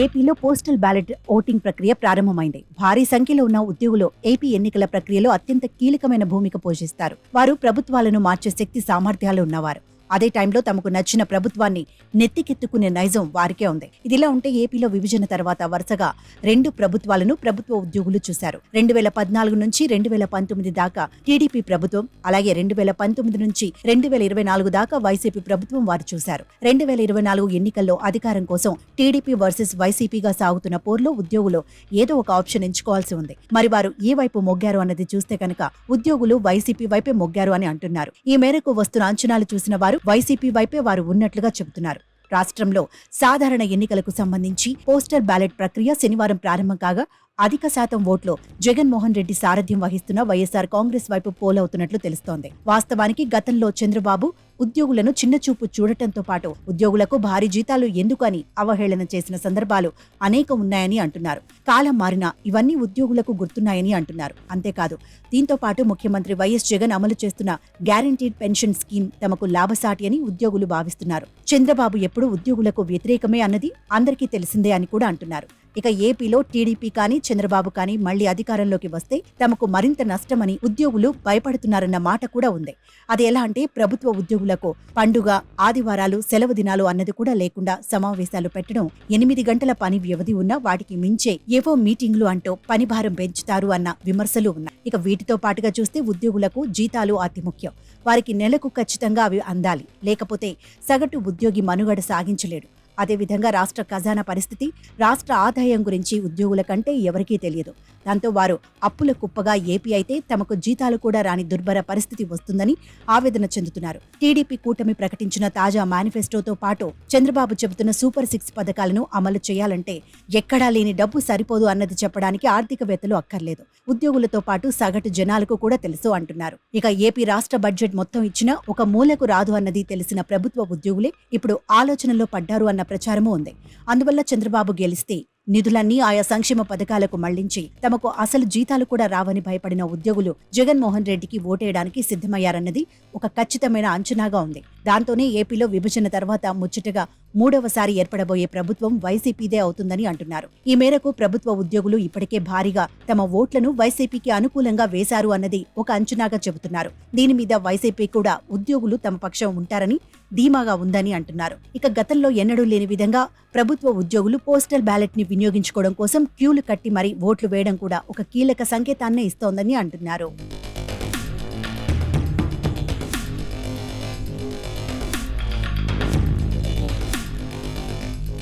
ఏపీలో postal ballot voting ప్రక్రియ ప్రారంభమైంది. భారీ సంఖ్యలో ఉన్న ఉద్యోగులు ఏపీ ఎన్నికల ప్రక్రియలో అత్యంత కీలకమైన భూమిక పోషిస్తారు. వారు ప్రభుత్వాలను మార్చే శక్తి సామర్థ్యాలు ఉన్నవారు. అదే టైంలో తమకు నచ్చిన ప్రభుత్వాన్ని నెత్తికెత్తుకునే నైజం వారికే ఉంది. ఇదిలా ఉంటే ఏపీలో విభజన తర్వాత వరుసగా రెండు ప్రభుత్వాలను ప్రభుత్వ ఉద్యోగులు చూశారు. రెండు వేల పద్నాలుగు నుంచి రెండు వేల పంతొమ్మిది దాకా టీడీపీ ప్రభుత్వం అలాగే రెండు వేల పంతొమ్మిది నుంచి రెండు వేల ఇరవై నాలుగు దాకా వైసీపీ ప్రభుత్వం వారు చూశారు. రెండు వేల ఇరవై నాలుగు ఎన్నికల్లో అధికారం కోసం టీడీపీ వర్సెస్ వైసీపీగా సాగుతున్న పోర్లో ఉద్యోగులు ఏదో ఒక ఆప్షన్ ఎంచుకోవాల్సి ఉంది. మరి వారు ఏ వైపు మొగ్గారు అన్నది చూస్తే కనుక ఉద్యోగులు వైసీపీ వైపే మొగ్గారు అని అంటున్నారు. ఈ మేరకు వస్తున్న అంచనాలు చూసిన వారు వైసీపీ వైపే వారు ఉన్నట్లుగా చెబుతున్నారు. రాష్ట్రంలో సాధారణ ఎన్నికలకు సంబంధించి పోస్టల్ బ్యాలెట్ ప్రక్రియ శనివారం ప్రారంభం కాగా అధిక శాతం ఓట్లు జగన్మోహన్ రెడ్డి సారథ్యం వహిస్తున్న వైఎస్ఆర్ కాంగ్రెస్ వైపు పోలవుతున్నట్లు తెలుస్తోంది. వాస్తవానికి గతంలో చంద్రబాబు ఉద్యోగులను చిన్నచూపు చూడటంతో పాటు ఉద్యోగులకు భారీ జీతాలు ఎందుకు అని అవహేళన చేసిన సందర్భాలు అనేకం ఉన్నాయని అంటున్నారు. కాలం మారినా ఇవన్నీ ఉద్యోగులకు గుర్తున్నాయని అంటున్నారు. అంతేకాదు దీంతో పాటు ముఖ్యమంత్రి వైఎస్ జగన్ అమలు చేస్తున్న గ్యారంటీడ్ పెన్షన్ స్కీమ్ తమకు లాభసాటి అని ఉద్యోగులు భావిస్తున్నారు. చంద్రబాబు ఎప్పుడు ఉద్యోగులకు వ్యతిరేకమే అన్నది అందరికీ తెలిసిందే అని కూడా అంటున్నారు. ఇక ఏపీలో టీడీపీ కానీ చంద్రబాబు కానీ మళ్ళీ అధికారంలోకి వస్తే తమకు మరింత నష్టమని ఉద్యోగులు భయపడుతున్నారన్న మాట కూడా ఉంది. అది ఎలా అంటే ప్రభుత్వ ఉద్యోగులకు పండుగ ఆదివారాలు సెలవు దినాలు అన్నది కూడా లేకుండా సమావేశాలు పెట్టడం ఎనిమిది గంటల పని వ్యవధి ఉన్నా వాటికి మించే ఏవో మీటింగ్లు అంటూ పని భారం పెంచుతారు అన్న విమర్శలు ఉన్నాయి. ఇక వీటితో పాటుగా చూస్తే ఉద్యోగులకు జీతాలు అతి ముఖ్యం. వారికి నెలకు ఖచ్చితంగా అవి అందాలి. లేకపోతే సగటు ఉద్యోగి మనుగడ సాగించలేడు. అదేవిధంగా రాష్ట్ర ఖజానా పరిస్థితి రాష్ట్ర ఆదాయం గురించి ఉద్యోగుల కంటే ఎవరికీ తెలియదు. దాంతో వారు అప్పుల కుప్పగా ఏపీ అయితే తమకు జీతాలు కూడా రాని దుర్భర పరిస్థితి వస్తుందని ఆవేదన చెందుతున్నారు. టీడీపీ కూటమి ప్రకటించిన తాజా మేనిఫెస్టోతో పాటు చంద్రబాబు చెబుతున్న సూపర్ సిక్స్ పథకాలను అమలు చేయాలంటే ఎక్కడా లేని డబ్బు సరిపోదు అన్నది చెప్పడానికి ఆర్థికవేత్తలు అక్కర్లేదు. ఉద్యోగులతో పాటు సగటు జనాలకు కూడా తెలుసు అంటున్నారు. ఇక ఏపీ రాష్ట్ర బడ్జెట్ మొత్తం ఇచ్చినా ఒక మూలకు రాదు అన్నది తెలిసిన ప్రభుత్వ ఉద్యోగులే ఇప్పుడు ఆలోచనలో పడ్డారు అన్న ప్రచారమూ ఉంది. అందువల్ల చంద్రబాబు గెలిస్తే నిధులన్నీ ఆయా సంక్షేమ పథకాలకు మళ్ళించి తమకు అసలు జీతాలు కూడా రావని భయపడిన ఉద్యోగులు జగన్మోహన్ రెడ్డికి ఓటేయడానికి సిద్ధమయ్యారన్నది ఒక ఖచ్చితమైన అంచనాగా ఉంది. దాంతోనే ఏపీలో విభజన తర్వాత ముచ్చటగా మూడవసారి ఏర్పడబోయే ప్రభుత్వం వైసీపీదే అవుతుందని అంటున్నారు. ఈ మేరకు ప్రభుత్వ ఉద్యోగులు ఇప్పటికే భారీగా తమ ఓట్లను వైసీపీకి అనుకూలంగా వేశారు అన్నది ఒక అంచనాగా చెబుతున్నారు. దీని మీద వైసీపీ కూడా ఉద్యోగులు తమ పక్షం ఉంటారని ధీమాగా ఉందని అంటున్నారు. ఇక గతంలో ఎన్నడూ లేని విధంగా ప్రభుత్వ ఉద్యోగులు పోస్టల్ బ్యాలెట్ని వినియోగించుకోవడం కోసం క్యూలు కట్టి మరీ ఓట్లు వేయడం కూడా ఒక కీలక సంకేతాన్నే ఇస్తోందని అంటున్నారు.